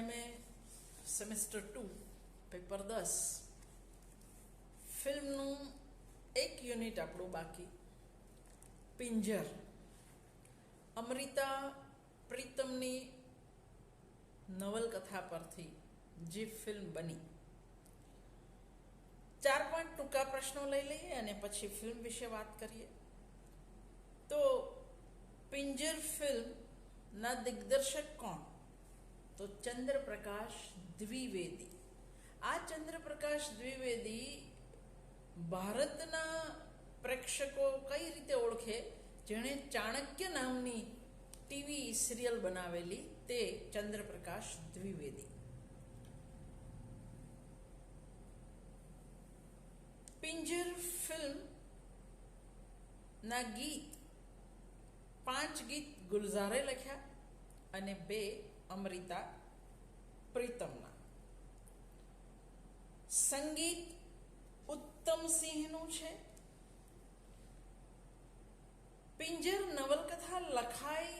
MA semester two paper દસ ફિલ્મનું એક યુનિટ આપણું બાકી. પિંજર અમૃતા પ્રીતમની નવલકથા પરથી જે ફિલ્મ બની. ચાર પાંચ ટૂંકા પ્રશ્નો લઈ લઈએ અને પછી ફિલ્મ વિશે વાત કરીએ. તો પિંજર ફિલ્મના દિગ્દર્શક કોણ? તો ચંદ્રપ્રકાશ દ્વિવેદી. આ ચંદ્રપ્રકાશ દ્વિવેદી ભારતના પ્રેક્ષકો કઈ રીતે ઓળખે? જેણે ચાણક્ય નામની ટીવી સિરિયલ બનાવેલી તે ચંદ્રપ્રકાશ દ્વિવેદી. પિંજર ફિલ્મ ના ગીત પાંચ ગીત ગુલઝારે લખ્યા અને બે અમૃતા પ્રીતમના સંગીત ઉત્તમ છે પિંજર નવલકથા લખાઈ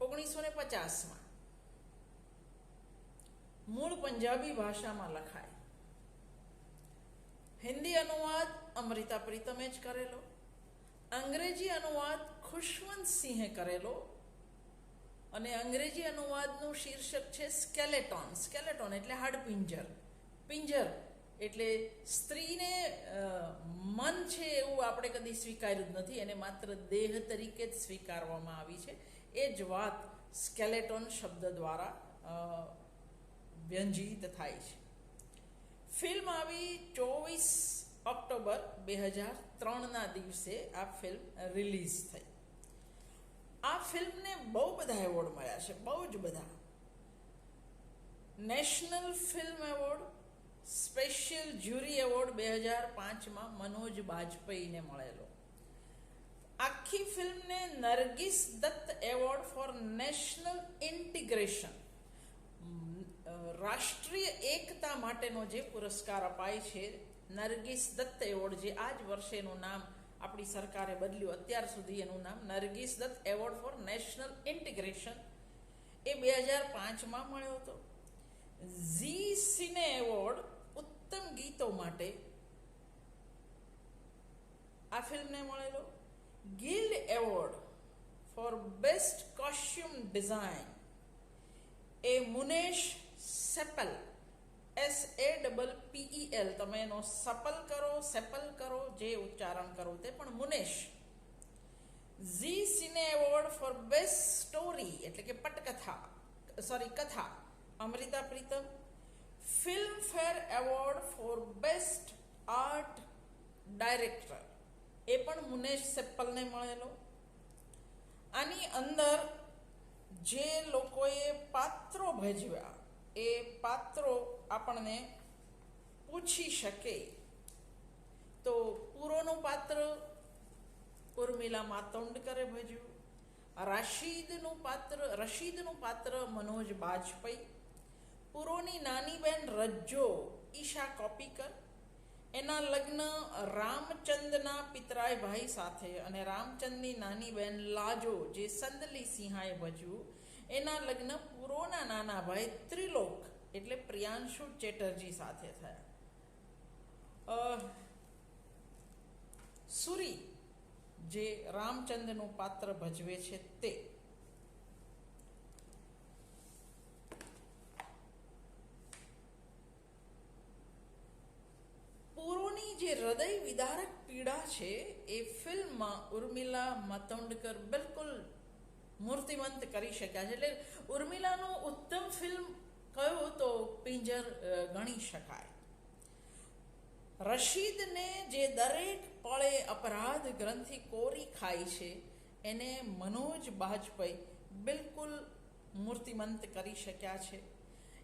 ઓગણીસો ને પચાસમાં મૂળ પંજાબી ભાષામાં લખાય હિન્દી અનુવાદ અમૃતા પ્રીતમે જ કરેલો અંગ્રેજી અનુવાદ ખુશવંત સિંહે કરેલો અને અંગ્રેજી અનુવાદનું શીર્ષક છે સ્કેલેટોન. સ્કેલેટોન એટલે હાડપિંજર. પિંજર એટલે સ્ત્રીને મન છે એવું આપણે કદી સ્વીકાર્યું જ નથી, એને માત્ર દેહ તરીકે જ સ્વીકારવામાં આવી છે. એ જ વાત સ્કેલેટોન શબ્દ દ્વારા વ્યંજિત થાય છે. ફિલ્મ આવી ચોવીસ ઓક્ટોબર બે હજાર ત્રણના દિવસે આ ફિલ્મ રિલીઝ થઈ. આ ફિલ્મને બહુ બધા એવોર્ડ મળ્યા છે, બહુ જ બધા. National film award, special jury award બે હજાર પાંચમાં મનોજ બાજપેયીને મળેલો. આખી ફિલ્મને Nargis Dutt award for national integration. રાષ્ટ્રીય એકતા માટેનો જે પુરસ્કાર અપાય છે, નરગિસ દત્ત એવોર્ડ, જે આ જ વર્ષેનું નામ આપણી સરકારે બદલ્યું. અત્યાર સુધી એનું નામ Nargis Dutt award for national integration. એ બે હજાર પાંચમાં મળ્યો હતો. ઝી સિને એવોર્ડ ઉત્તમ ગીતો માટે આ ફિલ્મને મળેલો. Guild award for best costume design. A Munesh Sappel S A double P E L તમે એનો સપલ કરો, સેપલ કરો, જે ઉચ્ચારણ કરો તે પણ Munesh. Zee cine award for best story, એટલે કે પટકથા, સોરી, કથા, Amrita Pritam. Filmfare award for best art director. એ પણ મુનેશ સેપ્પલને મળેલો. આની અંદર જે લોકોએ પાત્રો ભજવ્યા, એ પાત્રો આપણને પૂછી શકે. તો પૂરોનું પાત્ર ઉર્મિલા માતોંડકરે ભજ્યું. રાશીદનું પાત્ર, રશીદનું પાત્ર મનોજ બાજપેયી. પૂરોની નાની બહેન રજ્જો ઈશા કોપીકર એના લગ્ન રામચંદના પિતરાય ભાઈ સાથે અને રામચંદની નાની બહેન લાજો જે સંદલી સિંહાએ ભજ્યું. એના લગ્ન પૂરોના નાના ભાઈ ત્રિલોક એટલે પ્રિયાંશુ ચેટર્જી સાથે થયા. સુરી જે રામચંદ્રનું પાત્ર ભજવે છે તે. પૂરોની જે હૃદય વિદારક પીડા છે એ ફિલ્મમાં ઉર્મિલા મતોંડકર બિલકુલ મૂર્તિમંત કરી શક્યા છે. એટલે ઉર્મિલાનું ઉત્તમ ફિલ્મ કયો તો પિંજર ગણી શકાય. રશીદને જે દરેક પળે અપરાધ ગ્રંથિ કોરી ખાય છે, એને મનોજ બાજપેયી બિલકુલ મૂર્તિમંત કરી શક્યા છે.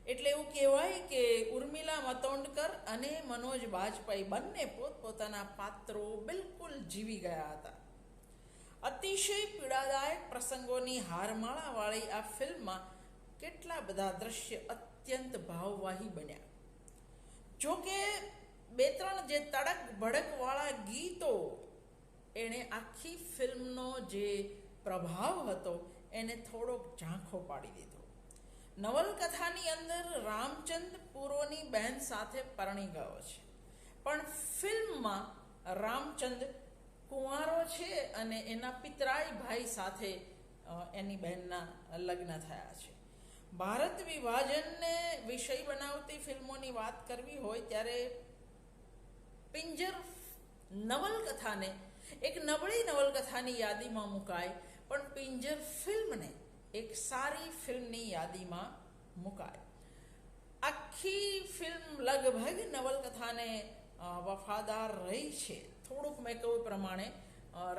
એટલે એવું કહેવાય કે ઉર્મિલા મતોંડકર અને મનોજ બાજપેયી બંને પોતપોતાના પાત્રો બિલકુલ જીવી ગયા હતા. અતિશય પીડાદાયક પ્રસંગોની હારમાળાવાળી આ ફિલ્મમાં કેટલા બધા દ્રશ્ય અત્યંત ભાવવાહી બન્યા. જો કે બે ત્રણ જે તડક ભડકવાળા ગીતો, એણે આખી ફિલ્મનો જે પ્રભાવ હતો, એને થોડોક ઝાંખો પાડી દીધો. નવલકથાની અંદર રામચંદ પૂરોની બહેન સાથે પરણી ગયો છે. પણ ફિલ્મમાં રામચંદ કુંવારો છે અને એના પિતરાઈ ભાઈ સાથે એની બહેનના લગ્ન થયા છે. ભારત વિભાજનને વિષય બનાવતી ફિલ્મોની વાત કરવી હોય ત્યારે પિંજર નવલકથાને એક નબળી નવલકથાની યાદીમાં મુકાય, પણ પિંજર ફિલ્મને એક સારી ફિલ્મની યાદીમાં મુકાય. આખી ફિલ્મ લગભગ નવલકથાને વફાદાર રહી છે. થોડુંક મેં કહ્યું પ્રમાણે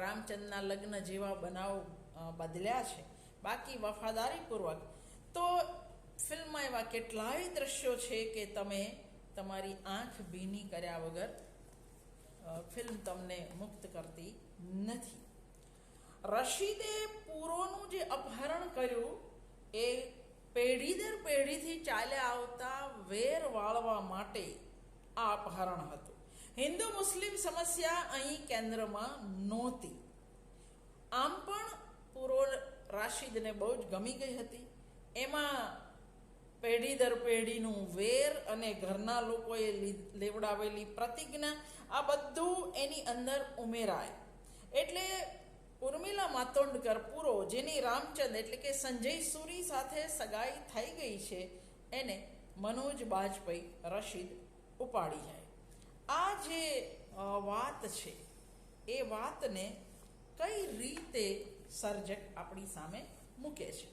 રામચંદના લગ્ન જેવા બનાવ બદલ્યા છે. બાકી વફાદારીપૂર્વક તો ફિલ્મમાં એવા કેટલાય દ્રશ્યો છે કે તમે તમારી આંખ ભીની કર્યા વગર ફિલ્મ તમને મુક્ત કરતી નથી. રશીદે પૂરોનું જે અપહરણ કર્યું, એ પેઢી દર પેઢીથી ચાલ્યા આવતા વેર વાળવા માટે આ અપહરણ હતું. હિન્દુ મુસ્લિમ સમસ્યા અહીં કેન્દ્રમાં નહોતી. આમ પણ પૂરો રાશિદને બહુ જ ગમી ગઈ હતી. એમાં પેઢી દર પેઢીનું વેર અને ઘરના લોકોએ લેવડાવેલી પ્રતિજ્ઞા આ બધું એની અંદર ઉમેરાય. એટલે ઉર્મિલા માતોંડકર પૂરો, જેની રામચંદ એટલે કે સંજય સુરી સાથે સગાઈ થઈ ગઈ છે, એને મનોજ બાજપેયી રશીદ ઉપાડી જાય. આ જે વાત છે, એ વાતને કઈ રીતે સર્જક આપણી સામે મૂકે છે?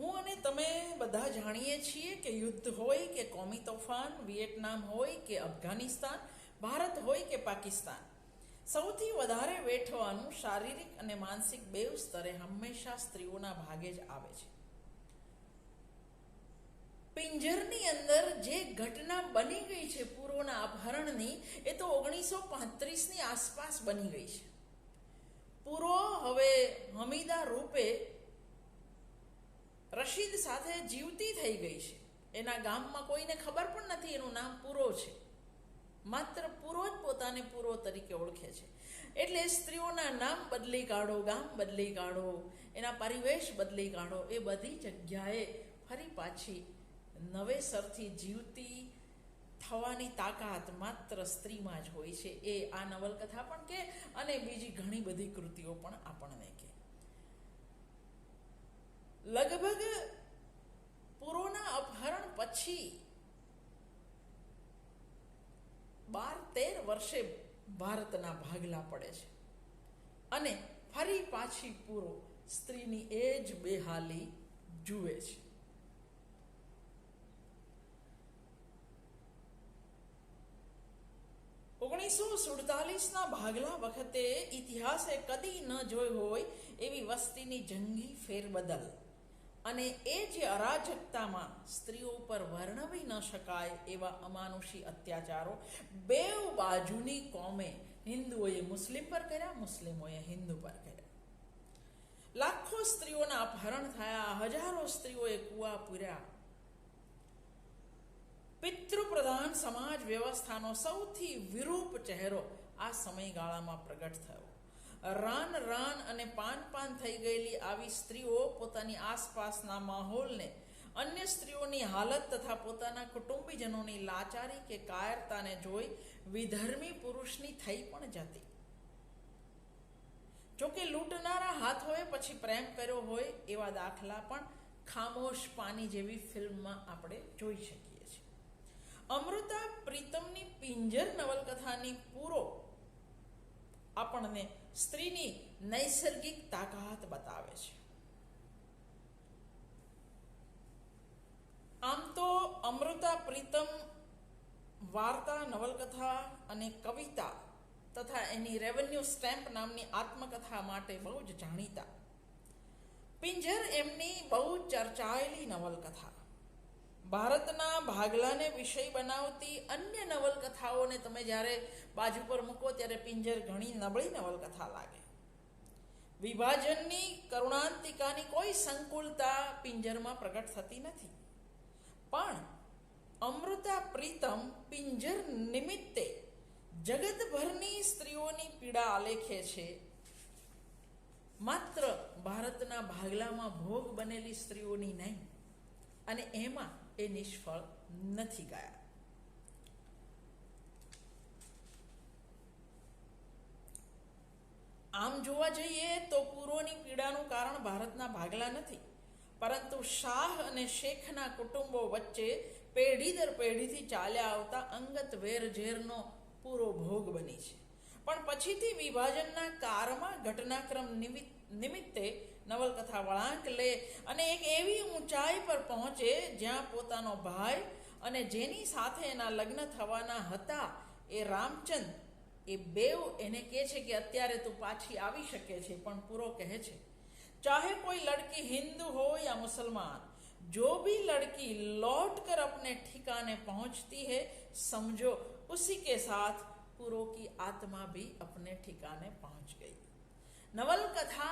હું અને તમે બધા જાણીએ છીએ કે યુદ્ધ હોય કે કોમી તોફાન વિયેટનામ હોય કે અફઘાનિસ્તાન, ભારત હોય કે પાકિસ્તાન. સૌથી વધારે વેઠવાનું શારીરિક અને માનસિક બે સ્તરે હંમેશા સ્ત્રીઓના ભાગે જ આવે છે. પિંજરની અંદર જે ઘટના બની ગઈ છે પૂર્વના અપહરણની, એ તો ઓગણીસો પાંત્રીસની આસપાસ બની ગઈ છે. પૂરો હવે હમીદા રૂપે રશીદ સાથે જીવતી થઈ ગઈ છે. એના ગામમાં કોઈને ખબર પણ નથી, એનું નામ પૂરો છે. માત્ર પૂરો જ પોતાને પૂરો તરીકે ઓળખે છે. એટલે સ્ત્રીઓના નામ બદલી કાઢો, ગામ બદલી કાઢો, એના પરિવેશ બદલી કાઢો, એ બધી જગ્યાએ ફરી પાછી નવેસરથી જીવતી થવાની તાકાત માત્ર સ્ત્રીમાં જ હોય છે. એ આ નવલકથા પણ કે, અને બીજી ઘણી બધી કૃતિઓ પણ આપણને લગભગ પૂરોના અપહરણ પછી બાર તેર વર્ષે ભારતના ભાગલા પડે છે. અને ફરી પાછી પૂરો સ્ત્રીની એ જ બેહાલી જુએ છે. ઓગણીસો સુડતાલીસના ભાગલા વખતે ઇતિહાસે કદી ન જોઈ હોય એવી વસ્તીની જંગી ફેરબદલ. અને એ જે અરાજકતામાં સ્ત્રીઓ ઉપર વર્ણવી ન શકાય એવા અમાનુષી અત્યાચારો બે બાજુની કોમે હિન્દુઓએ મુસ્લિમ પર કર્યા, મુસ્લિમોએ હિન્દુ પર કર્યા. લાખો સ્ત્રીઓના અપહરણ થયા, હજારો સ્ત્રીઓએ કુવા પૂર્યા. પિતૃપ્રધાન સમાજ વ્યવસ્થાનો સૌથી વિરૂપ ચહેરો આ સમયગાળામાં પ્રગટ થયો. રાન રાન અને પાન પાન થઈ ગયેલી આવી સ્ત્રીઓ પોતાની આસપાસના માહોલને અન્ય સ્ત્રીઓની હાલત તથા પોતાના કુટુંબીજનોની લાચારી કે કાયરતાને જોઈ વિધર્મી પુરુષની થઈ પણ જતી. જોકે લૂંટનારા હાથોએ પછી પ્રેમ કર્યો હોય એવા દાખલા પણ ખામોશ પાની જેવી ફિલ્મમાં આપણે જોઈ શકીએ છીએ. અમૃતા, પ્રીતમની પિંજર નવલકથાની પૂરો આપણને સ્ત્રીની નૈસર્ગિક તાકાત બતાવે છે. આમ તો અમૃતા પ્રીતમ વાર્તા, નવલકથા અને કવિતા તથા એની રેવન્યુ સ્ટેમ્પ નામની આત્મકથા માટે બહુ જ જાણીતા. પિંજર એમની બહુ ચર્ચાયેલી નવલકથા. ભારતના ભાગલાને વિષય બનાવતી અન્ય નવલકથાઓને તમે જ્યારે બાજુ પર મૂકો ત્યારે પિંજર ઘણી નબળી નવલકથા લાગે. વિભાજનની, કરુણાંતિકાની કોઈ સંકુલતા પિંજરમાં પ્રગટ થતી નથી. પણ અમૃતા પ્રીતમ પિંજર નિમિત્તે જગતભરની સ્ત્રીઓની પીડા આલેખે છે. માત્ર ભારતના ભાગલામાં ભોગ બનેલી સ્ત્રીઓની નહીં, અને એમાં એ નિષ્ફળ નથી ગયા. આમ જોવા જઈએ તો પૂર્વની પીડાનું કારણ ભારતના ભાગલા નથી. પરંતુ શાહ અને શેખના કુટુંબો વચ્ચે પેઢી દર પેઢીથી ચાલ્યા આવતા અંગત વેરઝેરનો પૂરો ભોગ બની છે. પણ પછીથી વિભાજનના કારમાં ઘટનાક્રમ નિમિત્ત નિમિત્તે નવલકથા વળાંક લે અને એક એવી ઊંચાઈ પર પહોંચે જ્યાં પોતાનો ભાઈ અને જેની સાથે એના લગ્ન થવાના હતા એ રામચંદ એ બેવ એને કહે છે કે અત્યારે તું પાછી આવી શકે છે પણ પૂરો કહે છે चाहे कोई लड़की हिंदू हो या मुसलमान जो भी लड़की लौट कर अपने ठिकाने पहुंचती है समझो उसी के साथ पूरो की आत्मा भी अपने ठिकाने पहुंच गई નવલકથા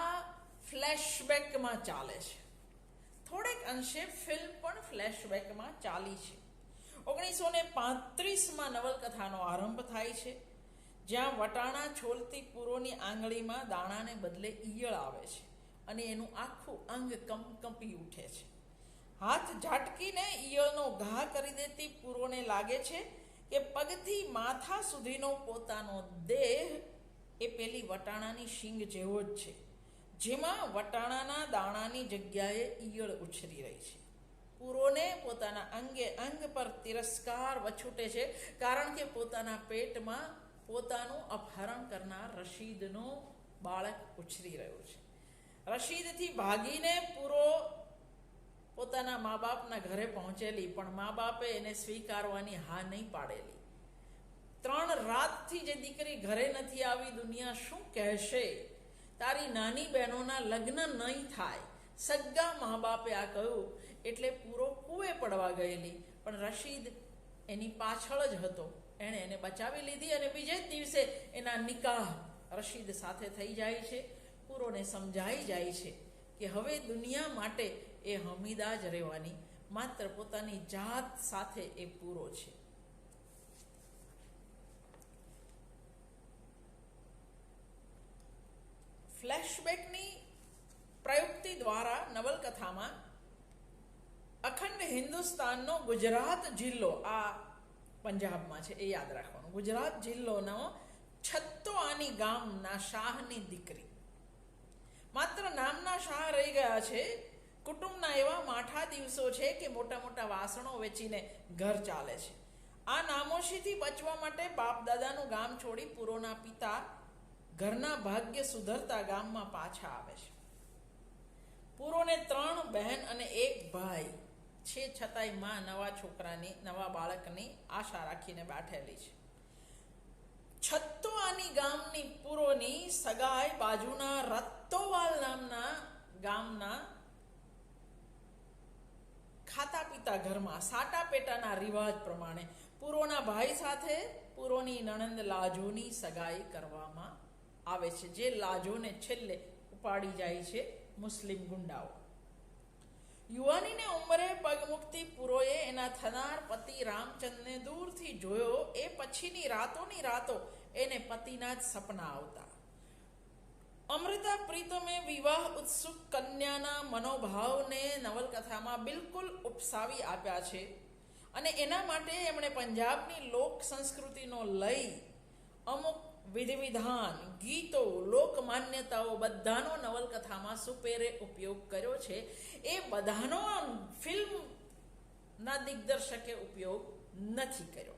ફ્લેશબેકમાં ચાલે છે થોડેક અંશે ફિલ્મ પણ ફ્લેશબેકમાં ચાલી છે ઓગણીસો ને પાંત્રીસમાં નવલકથાનો આરંભ થાય છે જ્યાં વટાણા છોલતી પૂરોની આંગળીમાં દાણાને બદલે ઈયળ આવે છે અને એનું આખું અંગ કંપકંપી ઉઠે છે હાથ ઝાટકીને ઈયળનો ઘા કરી દેતી પૂરોને લાગે છે કે પગથી માથા સુધીનો પોતાનો દેહ એ પેલી વટાણાની શીંગ જેવો જ છે. જેમાં વટાણાના દાણાની જગ્યાએ ઈયળ ઉછરી રહી છે. પૂરોને પોતાના અંગે અંગ પર તિરસ્કાર વછૂટે છે કારણ કે પોતાના પેટમાં પોતાનું અપહરણ કરનાર રશીદનું બાળક ઉછરી રહ્યો છે. રશીદથી ભાગીને પૂરો પોતાના મા બાપના ઘરે પહોંચેલી, પણ મા બાપે એને સ્વીકારવાની હા નહીં પાડેલી. ત્રણ રાતથી જે દીકરી ઘરે નથી આવી, દુનિયા શું કહેશે? તારી નાની બહેનોના લગ્ન નહીં થાય. સગ્ગા મા બાપે આ કહ્યું, એટલે પૂરો કૂએ પડવા ગયેલી. પણ રશીદ એની પાછળ જ હતો. એણે એને બચાવી લીધી અને બીજે જ દિવસે એના નિકાહ રશીદ સાથે થઈ જાય છે. પૂરોને સમજાઈ જાય છે. કે હવે દુનિયા માટે એ હમીદા જ રહેવાની. માત્ર પોતાની જાત સાથે એ પૂરો છે. ફ્લેશબેકની પ્રયુક્તિ દ્વારા નવલકથામાં અખંડ હિન્દુસ્તાનનો ગુજરાત જિલ્લો, આ પંજાબમાં છે, એ યાદ રાખવાનું. ગુજરાત જિલ્લોનો છત્તો આની ગામના શાહની દીકરી. માત્ર નામના શાહ રહી ગયા છે. કુટુંબના એવા માઠા દિવસો છે કે મોટા મોટા વાસણો વેચીને ઘર ચાલે છે. આ નામોશીથી બચવા માટે બાપ દાદાનું ગામ છોડી પૂરોના પિતા ઘરના ભાગ્ય સુધરતા ગામમાં પાછા આવે છે. પૂરોને ત્રણ બહેન અને એક ભાઈ છે છતાંયમાં નવા છોકરાની, નવા બાળકની આશા રાખીને બેઠેલી છે છત્તો આની ગામની પૂરોની સગાઈ બાજુના રત્તોવાલ નામના ગામના ખાતા પીતા ઘરમાં સાટા પેટાના રિવાજ પ્રમાણે પૂરોના ભાઈ સાથે પૂરોની નણંદ લાજોની સગાઈ કરવામાં આવે છે, જે લાજોને છેલ્લે ઉપાડી જાય છે મુસ્લિમ ગુંડાઓ. યુવાનીને ઉંમરે પગ મુક્તિ પૂરોએ એના થનાર પતિ રામચંદને દૂરથી જોયો, એ પછીની રાતોની રાતો એને પતિના જ સપના આવતા. અમૃતા પ્રીતમે વિવાહ ઉત્સુક કન્યાના મનોભાવને નવલકથામાં બિલકુલ ઉપસાવી આપ્યા છે અને એના માટે એમણે પંજાબની લોક સંસ્કૃતિનો લઈ અમુક વિધિવિધાન, ગીતો લોકમાન્યતાઓ બધાનો નવલકથામાં સુપેરે ઉપયોગ કર્યો છે. એ બધાનો ફિલ્મના દિગ્દર્શકે ઉપયોગ નથી કર્યો.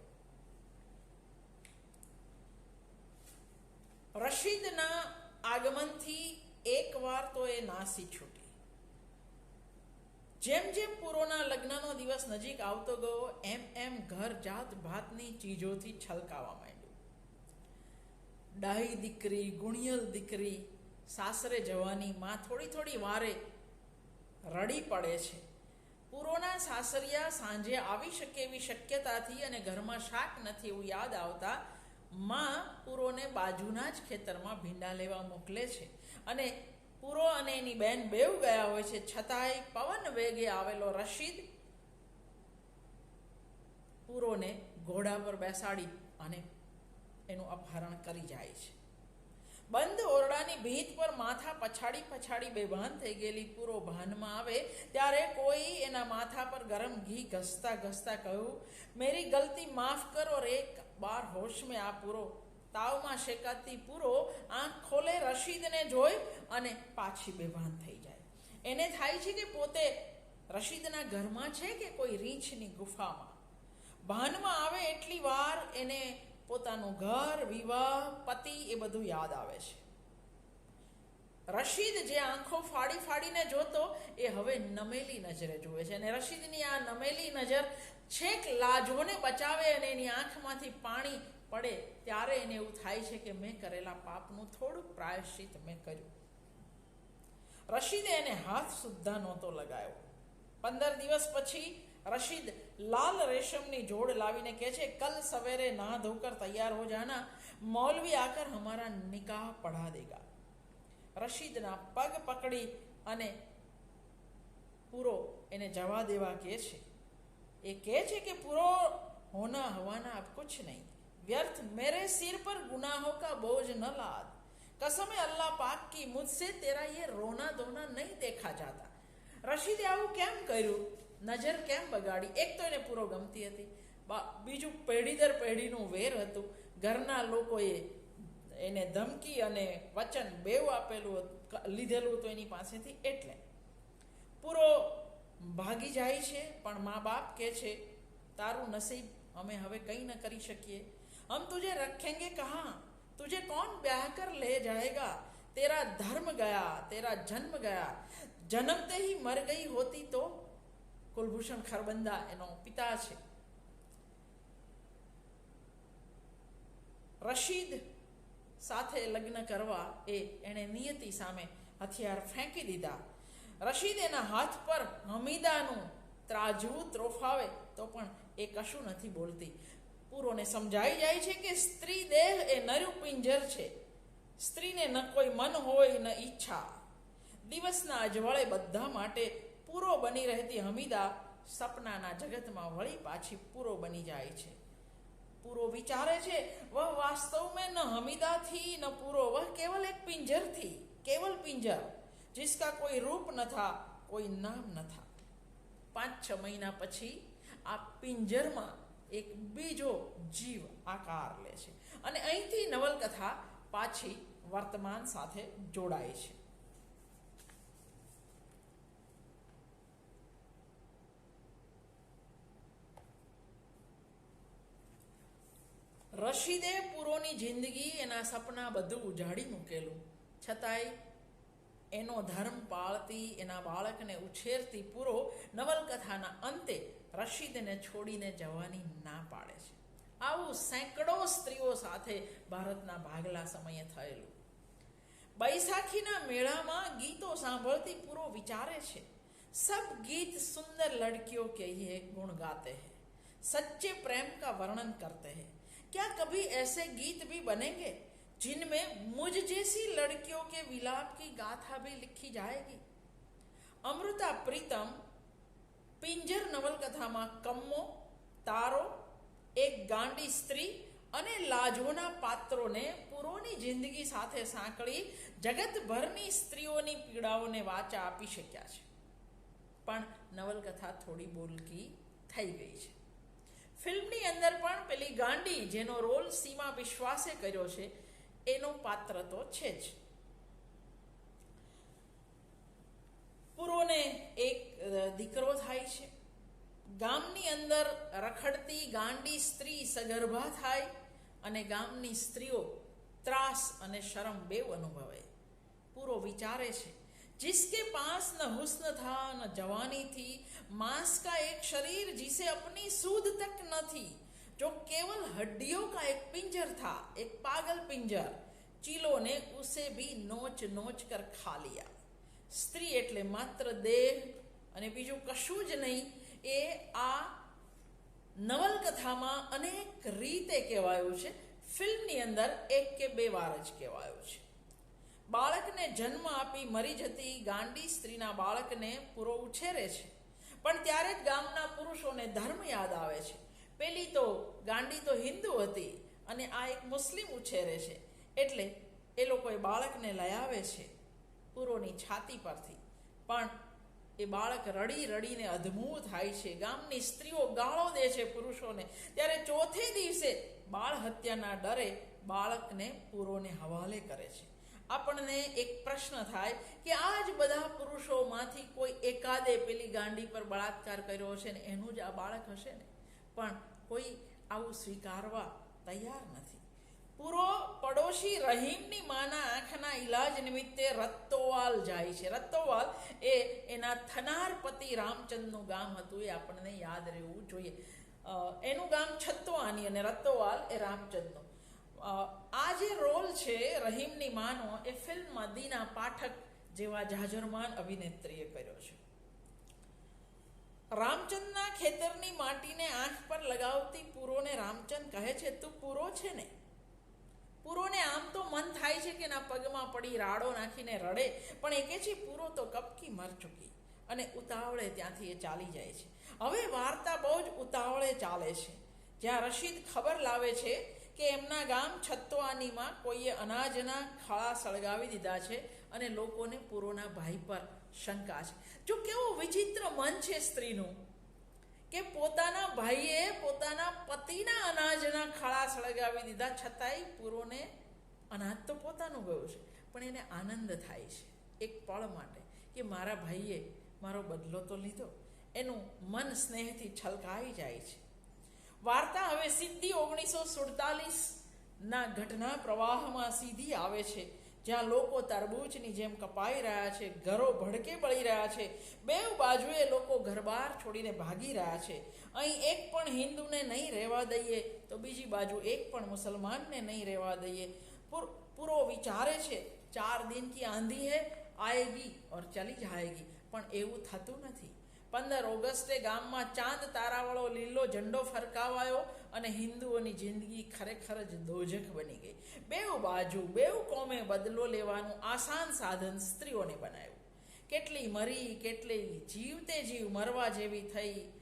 રશીદના આગમનથી એકવાર તો એ નાસી છૂટી. જેમ જેમ પૂરોના લગ્નનો દિવસ નજીક આવતો ગયો, એમ એમ ઘર જાત ભાતની ચીજોથી છલકાવા માંડ્યું. ડાહી દીકરી, ગુણિયલ દીકરી, સાસરે જવાની માં થોડી થોડી વારે રડી પડે છે. પૂરોના સાસરિયા સાંજે આવી શકે એવી શક્યતાથી અને ઘરમાં શાક નથી એવું યાદ આવતા માં પૂરોને બાજુના જ ખેતરમાં ભીંડા લેવા મોકલે છે. અને પૂરો અને એની બેન બેવ ગયા હોય છે. છતાંય પવન વેગે આવેલો રશીદ પૂરોને ઘોડા પર બેસાડી અને એનું અપહરણ કરી જાય છે. બંધ ઓરડાની ભીત પર માથા પછાડી પછાડી બેભાન થઈ ગયેલી પૂરો ભાનમાં આવે ત્યારે કોઈ એના માથા પર ગરમ ઘી ઘસતા ઘસતા કહ્યું, મેરી ગલતી માફ કરો રે બાર હોશ મેં આ પૂરો, તાવમાં શેકાતી પૂરો, આંખ ખોલે રશીદને જોઈ અને પાછી બેભાન થઈ જાય. એને થાય છે કે પોતે રશીદના ઘરમાં છે કે કોઈ રીંછની ગુફામાં? ભાનમાં આવે એટલી વાર એને પોતાનું ઘર, વિવાહ, પતિ એ બધું યાદ આવે છે. રશીદ જે આંખો ફાડી ફાડીને જોતો, એ હવે નમેલી નજરે જુએ છે. અને રશીદની આ નમેલી નજર છેક લાજોને બચાવે અને એની આંખમાંથી પાણી પડે ત્યારે એને એવું થાય છે કે મેં કરેલા પાપનું થોડુંક પ્રાયશ્ચિત મેં કર્યું. રશીદે એને હાથ સુદ્ધા નહોતો લગાવ્યો. પંદર દિવસ પછી રશીદ લાલ રેશમની જોડ લાવીને કહે છે, કલ સવેરે ના ધોકર તૈયાર હો જાના, મૌલવી આકર હમારા નિકાહ પઢા દેગા. રશીદના પગ પકડી અને પૂરો એને જવા દેવા કહે છે. એ કહે છે કે પૂરો હોના હવાના અબ કુછ નહીં व्यर्थ मेरे सिर पर गुनाहों का बोझ न लाद कसम अल्लाह पाक की मुझसे तेरा ये रोना धोना नहीं देखा जाता રશીદે આવું કેમ કર્યું નજર કેમ બગાડી એક તો એને પૂરો ગમતી હતી બા- બીજું પેઢી દર પેઢીનું વેર હતું ઘરના લોકોએ એને ધમકી અને વચન બેવ આપેલું હતું, લીધેલું હતું એની પાસેથી એટલે પૂરો ભાગી જાય છે પણ મા બાપ કહે છે તારું નસીબ અમે હવે કંઈ ન કરી શકીએ हम तुझे रखेंगे कहाँ तुझे कौन ब्याह कर ले जाएगा तेरा धर्म गया तेरा जन्म गया जन्मते ही मर गई होती तो કુલભૂષણ ખરબંદા એનો પિતા છે રશીદ સાથે લગ્ન કરવા એ એણે નિયતિ સામે હથિયાર ફેંકી દીધા રશીદ એના હાથ પર હમીદાનું ત્રાજવું ત્રોફાવે તો પણ એ કશું નથી બોલતી. પૂરોને સમજાઈ જાય છે કે સ્ત્રી દેહ એ નર્યું પિંજર છે. સ્ત્રીને ન કોઈ મન હોય, ન ઈચ્છા. દિવસના અજવાળે બધા માટે પૂરો બની રહેતી હમીદા સપનાના જગતમાં વળી પાછી પૂરો બની જાય છે. પૂરો વિચારે છે, વહ, વાસ્તવમાં ન હમીદાથી ન પૂરો. વહ, કેવલ એક પિંજરથી. કેવલ પિંજર. જિસકા કોઈ રૂપ ન થા કોઈ નામ ન થા પાંચ છ મહિના પછી આ પિંજરમાં એક બીજો જીવ આકાર લે છે અને અહીંથી નવલકથા પાછી વર્તમાન સાથે જોડાય છે રશીદે પુરોની જિંદગી એના સપના બધું ઉજાડી મૂકેલું છતાંય એનો ધર્મ પાળતી એના બાળકને ઉછેરતી પૂરો નવલકથાના અંતે રશીદને છોડીને જવાની ના પાડે છે આવું સેંકડો સ્ત્રીઓ સાથે ભારતના ભાગલા સમયે થયેલું બૈસાખીના મેળામાં ગીતો સાંભળતી પૂરો વિચારે છે सब गीत सुंदर लड़कियों के ही गुण गाते हैं सच्चे प्रेम का वर्णन करते हैं क्या कभी ऐसे गीत भी बनेंगे जिनमें मुझ जैसी लड़कियों के विलाप की गाथा भी लिखी जाएगी અમૃતા પ્રીતમ પિંજર નવલકથામાં કમ્મો તારો એક ગાંડી સ્ત્રી અને લાજોના પાત્રોને પૂરોની જિંદગી સાથે સાંકળી જગતભરની સ્ત્રીઓની પીડાઓને વાચા આપી શક્યા છે પણ નવલકથા થોડી બોલકી થઈ ગઈ છે ફિલ્મની અંદર પણ પેલી ગાંડી જેનો રોલ સીમા વિશ્વાસે કર્યો છે એનો પાત્ર તો છે જ પૂરોને એક અ, દીકરો થાય છે ગામની અંદર રખડતી ગાંડી સ્ત્રી સગર્ભા થાય અને ગામની સ્ત્રીઓ ત્રાસ અને શરમ બેવ અનુભવે પૂરો વિચારે છે जिसके पास न हुस्न था न जवानी थी मांस का एक शरीर जिसे अपनी सूद तक न थी जो केवल हड्डियों का एक पिंजर था एक पागल पिंजर चीलों ने उसे भी नोच नोच कर खा लिया સ્ત્રી એટલે માત્ર દેહ અને બીજું કશું જ નહીં એ આ નવલકથામાં અનેક રીતે કહેવાયું છે ફિલ્મની અંદર એક કે બે વાર જ કહેવાયું છે બાળકને જન્મ આપી મરી જતી ગાંડી સ્ત્રીના બાળકને પૂરો ઉછેરે છે પણ ત્યારે જ ગામના પુરુષોને ધર્મ યાદ આવે છે પેલી તો ગાંડી તો હિન્દુ હતી અને આ એક મુસ્લિમ ઉછેરે છે. એટલે એ લોકોએ બાળકને લઈ આવે છે પૂરોની છાતી પરથી. પણ એ બાળક રડી રડીને અધમૂ થાય છે. ગામની સ્ત્રીઓ ગાળો દે છે પુરુષોને. ત્યારે ચોથે દિવસે બાળ હત્યાના ડરે બાળકને પૂરોને હવાલે કરે છે. આપણને એક પ્રશ્ન થાય કે આ જ બધા પુરુષોમાંથી કોઈ એકાદે પેલી ગાંડી પર બળાત્કાર કર્યો છે ને? એનું જ આ બાળક હશે ને? પણ કોઈ આવું સ્વીકારવા તૈયાર નથી. પૂરો પડોશી રહીમની માના આંખના ઈલાજ નિમિત્તે રત્તોવાલ જાય છે. રત્તોવાલ એ એના થનાર પતિ રામચંદનું ગામ હતું, એ આપણને યાદ રહેવું જોઈએ. એનું ગામ છત્તોવાની અને રત્તોવાલ એ રામચંદનું. આ જે રોલ છે રહીમની માનો, એ ફિલ્મમાં દીના પાઠક જેવા જાજરમાન અભિનેત્રીએ કર્યો છે. રામચંદના ખેતરની માટીને આંખ પર લગાવતી પૂરોને રામચંદ કહે છે, તું પૂરો છે ને? પૂરોને આમ તો મન થાય છે કે ના પગમાં પડી રાડો નાખીને રડે, પણ એ કહે છે, પૂરો તો કપકી મર ચૂકી અને ઉતાવળે ત્યાંથી એ ચાલી જાય છે. હવે વાર્તા બહુ જ ઉતાવળે ચાલે છે. જ્યાં રશીદ ખબર લાવે છે કે એમના ગામ છત્તોઆનીમાં કોઈએ અનાજના ખળા સળગાવી દીધા છે અને લોકોને પૂરોના ભાઈ પર શંકા છે. જો કેવું વિચિત્ર મન છે સ્ત્રીનું, કે પોતાના ભાઈએ પોતાના પતિના અનાજના ખાળા સળગાવી દીધા, છતાંય પૂરોને અનાજ તો પોતાનું ગયું છે. પણ એને આનંદ થાય છે, એક પળ માટે, કે મારા ભાઈએ મારો બદલો તો લીધો. એનું મન સ્નેહથી છલકાઈ જાય છે. વાર્તા હવે સીધી ઓગણીસો સુડતાલીસના ઘટના પ્રવાહમાં સીધી આવે છે. જ્યાં લોકો તરબૂચની જેમ કપાઈ રહ્યા છે, ઘરો ભડકે બળી રહ્યા છે, બે બાજુએ લોકો ઘરબાર છોડીને ભાગી રહ્યા છે. અહીં એક પણ હિન્દુને નહીં રહેવા દઈએ, તો બીજી બાજુ એક પણ મુસલમાનને નહીં રહેવા દઈએ. પૂર- વિચારે છે, ચાર દિન કી આંધી હે આએગી ઓર ચલી જાએગી પણ એવું થતું નથી. પંદર ઓગસ્ટે ગામમાં ચાંદ તારાવાળો લીલો ઝંડો ફરકાવાયો અને હિન્દુઓની જિંદગી ખરેખર જ દોજક બની ગઈ. બેઉ બાજુ, બેઉ કોમે બદલો લેવાનું આસાન સાધન સ્ત્રીઓને બનાવ્યું. કેટલી મરી, કેટલી જીવતે જીવ મરવા જેવી થઈ.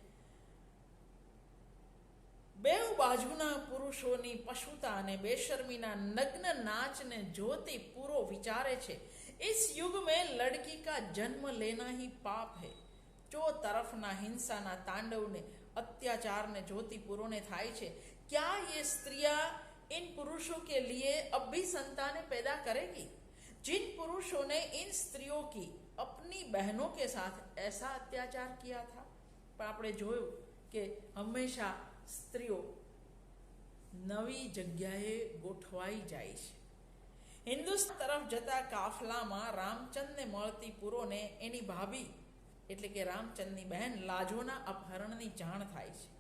બેઉ બાજુના પુરુષોની પશુતા અને બેશરમીના નગ્ન નાચને જોતી પૂરો વિચારે છે. ઇસ યુગ મેં લડકી કા જન્મ લેના હી પાપ હૈ. ચો તરફના હિંસાના તાંડવને અત્યાચારને જોતી પૂરોને થાય છે क्या ये स्त्रियां इन पुरुषों के लिए अब भी संतानें पैदा करेगी जिन पुरुषों ने इन स्त्रियों की अपनी बहनों के साथ ऐसा अत्याचार किया था પણ આપણે જોયું કે હંમેશા સ્ત્રીઓ નવી જગ્યાએ ગોઠવાઈ જાય છે હિન્દુસ્તાન તરફ જતા કાફલામાં રામચંદને મળતી પૂરોને એની ભાભી એટલે કે રામચંદની બહેન લાજોના અપહરણની જાણ થાય છે.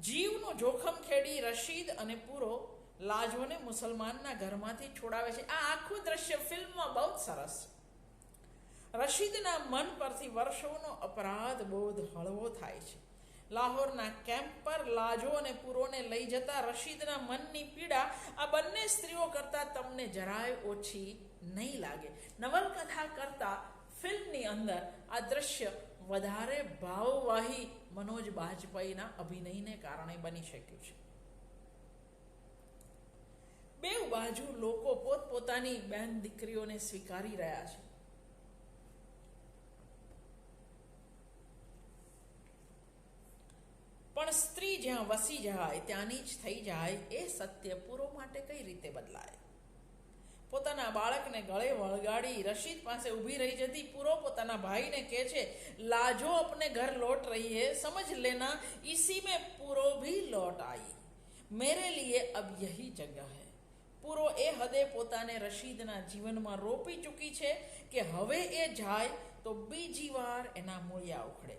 જીવનું જોખમ ખેડી રશીદ અને પૂરો લાજોને મુસલમાનના ઘરમાંથી છોડાવે છે. આ આખું દ્રશ્ય ફિલ્મમાં બહુ જ સરસ છે. રશીદના મન પરથી વર્ષોનો અપરાધ બોધ હળવો થાય છે. લાહોરના કેમ્પ પર લાજો અને પૂરોને લઈ જતા રશીદના મનની પીડા આ બંને સ્ત્રીઓ કરતાં તમને જરાય ઓછી નહીં લાગે. નવલકથા કરતાં ફિલ્મની અંદર આ દ્રશ્ય વધારે ભાવવાહી મનોજ બાજપાઈના અભિનયને કારણે બની શક્યું છે. બે બાજુ લોકો પોતપોતાની બહેન દીકરીઓને સ્વીકારી રહ્યા છે. પણ સ્ત્રી જ્યાં વસી જાય, ત્યાંની જ થઈ જાય, એ સત્ય પૂરો માટે કઈ રીતે બદલાય? પોતાના બાળકને ગળે વળગાડી રશીદ પાસે ઊભી રહી જતી પૂરો પોતાના ભાઈને કહે છે લાજો अपने घर लौट रही है समझ लेना इसी में पूरो भी लौट आई मेरे लिए अब यही जगह है પૂરો એ હદે પોતાને રશીદના જીવનમાં રોપી ચૂકી છે કે હવે એ જાય તો બીજી વાર એના મૂળિયા ઉખડે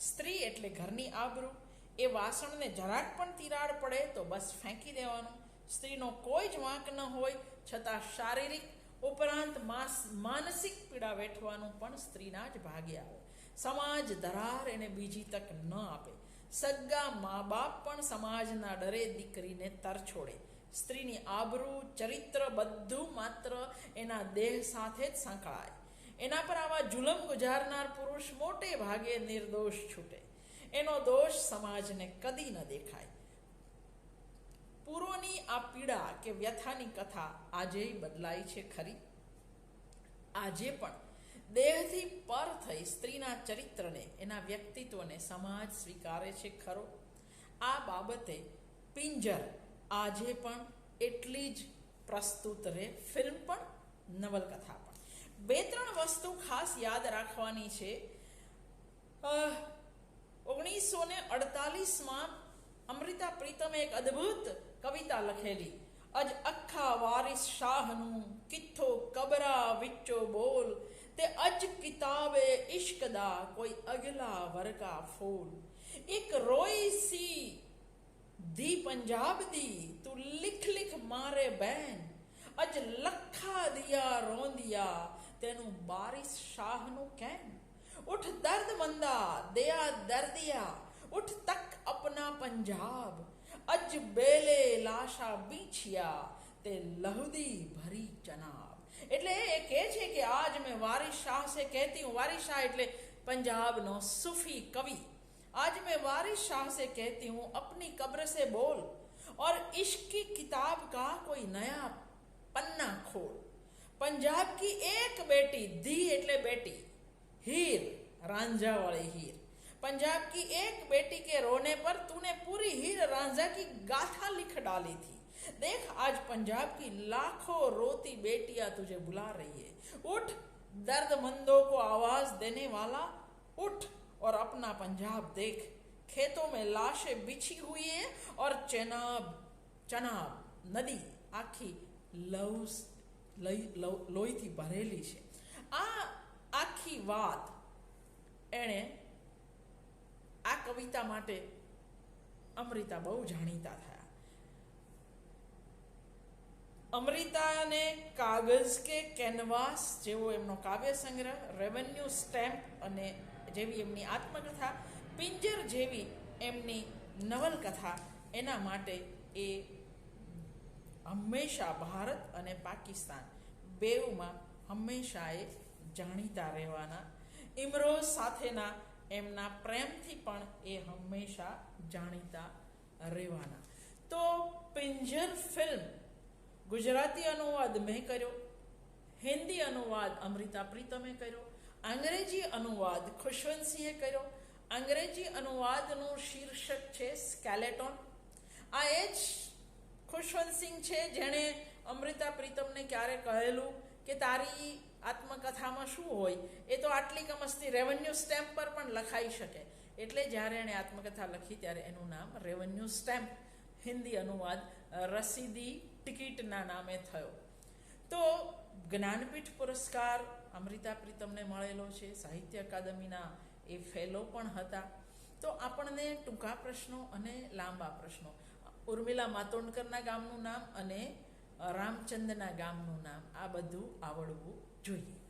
સ્ત્રી એટલે ઘરની આબરૂ એ વાસણને જરાક પણ તિરાડ પડે તો બસ ફેંકી દેવાનું સ્ત્રીનો કોઈ જ વાંક ન હોય છતાં શારીરિક ઉપરાંત માસ, માનસિક પીડા વેઠવાનું પણ સ્ત્રીના જ ભાગે આવે. સમાજ દરાર એને બીજી તક ન આપે. સગ્ગા મા બાપ પણ સમાજના ડરે દીકરીને તર છોડે. સ્ત્રીની આબરૂ, ચરિત્ર બધું માત્ર એના દેહ સાથે જ સંકળાય. એના પર આવા જુલમ ગુજારનાર પુરુષ મોટે ભાગે નિર્દોષ છૂટે. એનો દોષ સમાજને કદી ન દેખાય. પૂર્વની આ પીડા કે વ્યથાની કથા આજે બદલાઈ છે ખરી? આજે પણ દેહથી પર થઈ સ્ત્રીના ચરિત્રને, એના વ્યક્તિત્વને સમાજ સ્વીકારે છે ખરો? આ બાબતે પિંજર આજે પણ એટલી જ પ્રસ્તુત રહે. ફિલ્મ પણ, નવલકથા પણ. બે ત્રણ વસ્તુ ખાસ યાદ રાખવાની છે. ઓગણીસો ને અડતાલીસમાં અમૃતા પ્રીતમે એક અદ્ભુત કવિતા લખેલી અજ અખ્ખા વારિસ શાહનું કિથ્થો કબરા વિચ્ચો બોલ તે અજ કિતાબે ઇશ્કદા કોઈ અગલા વરકા ફૂલ એક રોઈ સી ધી પંજાબ દી તું લિખ લિખ મારે બેન અજ લખા દિયા રોંદિયા તેનું બારિસ શાહનું કેમ ઉઠ દર્દ મંદા દયા દર્દિયા ઉઠ તક અપના પંજાબ અજ બેલે લાશા બીછિયા તે લહુદી ભરી ચનાબ એટલે એ કહે છે કે આજ મેં વારિસ શાહ સે કહેતી હું વારિસ શાહ એટલે પંજાબનો સૂફી કવિ आज मैं वारिस शाह से कहती हूँ अपनी कब्र से बोल और इश्क की किताब का कोई नया पन्ना खोल पंजाब की एक बेटी धी એટલે બેટી हीर रांझा वाली हीर पंजाब की एक बेटी के रोने पर तूने पूरी हीर रांझा की गाथा लिख डाली थी देख आज पंजाब की लाखों रोती बेटियां तुझे बुला रही है उठ दर्दमंदों को आवाज देने वाला उठ और अपना पंजाब देख खेतों में लाशें बिछी हुई है और चनाब चनाब નદી આખી લવ લોહીથી ભરેલી છે આ આખી વાત એણે આ કવિતા માટે અમૃતા બહુ જાણીતા થયા. અમૃતાને કાગઝ કે કેનવાસ જેવો એમનો કાવ્ય સંગ્રહ રેવન્યુ સ્ટેમ્પ અને જેવી એમની આત્મકથા, પિંજર જેવી એમની નવલકથા, એના માટે એ હંમેશા ભારત અને પાકિસ્તાન બેઉમાં હંમેશા એ જાણીતા રહેવાના. ઇમરોઝ સાથેના એમના પ્રેમથી પણ એ હંમેશા જાણીતા રહેવાના. તો પિંજર ફિલ્મ ગુજરાતી અનુવાદ મેં કર્યો, હિન્દી અનુવાદ અમૃતા પ્રીતમે કર્યો, અંગ્રેજી અનુવાદ ખુશવંતસિંહે કર્યો, અંગ્રેજી અનુવાદનું શીર્ષક છે સ્કેલેટોન. આ એ જ ખુશવંતસિંહ છે જેણે અમૃતા પ્રીતમને ક્યારે કહેલું કે તારી આત્મકથામાં શું હોય એ તો આટલી કમસ્તી રેવન્યુ સ્ટેમ્પ પર પણ લખાઈ શકે. એટલે જ્યારે એણે આત્મકથા લખી ત્યારે એનું નામ રેવન્યુ સ્ટેમ્પ હિન્દી અનુવાદ રસીદી ટિકિટના નામે થયો. તો જ્ઞાનપીઠ પુરસ્કાર અમૃતા પ્રીતમને મળેલો છે, સાહિત્ય અકાદમીના એ ફેલો પણ હતા. તો આપણને ટૂંકા પ્રશ્નો અને લાંબા પ્રશ્નો. ઉર્મિલા માતોંડકરના ગામનું નામ અને રામચંદના ગામનું નામ, આ બધું આવડવું જોઈએ